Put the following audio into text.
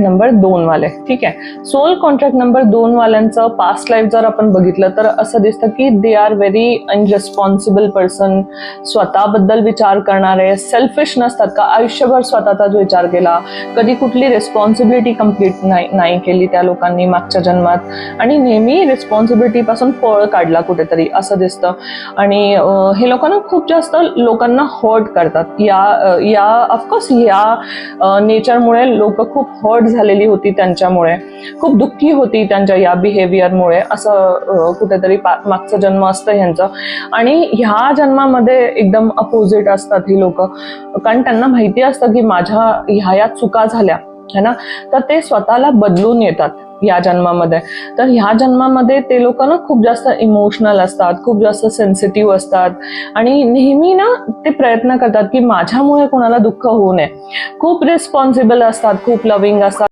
Number दोन वाले ठीक आहे? सोल कॉन्ट्रॅक्ट नंबर दोन वाल्यांचं पास्ट लाईफ जर आपण बघितलं तर असं दिसतं की they are very unresponsible person स्वतःबद्दल विचार करणारे सेल्फिश नसतात का? आयुष्यभर स्वतःचाच विचार केला. कधी कुठली रिस्पॉन्सिबिलिटी कंप्लीट नाही नाही केली त्या लोकांनी मागच्या जन्मात. आणि नेहमी रिस्पॉन्सिबिलिटीपासून पळ काढला कुठेतरी असं दिसतं. आणि हे लोकांना खूप जास्त लोकांना हर्ट करतात. या या ऑफकोर्स या नेचरमुळे लोक खूप हर्ट झालेली होती त्यांच्यामुळे. खूप दुःखी होती त्यांच्या या बिहेवियरमुळे असं कुठेतरी मागचा मागचं जन्म असतं ह्यांचं. आणि ह्या जन्मामध्ये एकदम अपोजिट असतात ही लोक. कारण त्यांना माहिती असतं की माझ्या ह्या या चुका झाल्या. है ना? तर ते स्वतःला बदलून येतात या जन्मामध्ये. तर ह्या जन्मामध्ये ते लोक ना खूप जास्त इमोशनल असतात खूप जास्त सेन्सिटिव्ह असतात. आणि नेहमी ना ते प्रयत्न करतात की माझ्यामुळे कोणाला दुःख होऊ नये. खूप रिस्पॉन्सिबल असतात खूप लविंग असतात.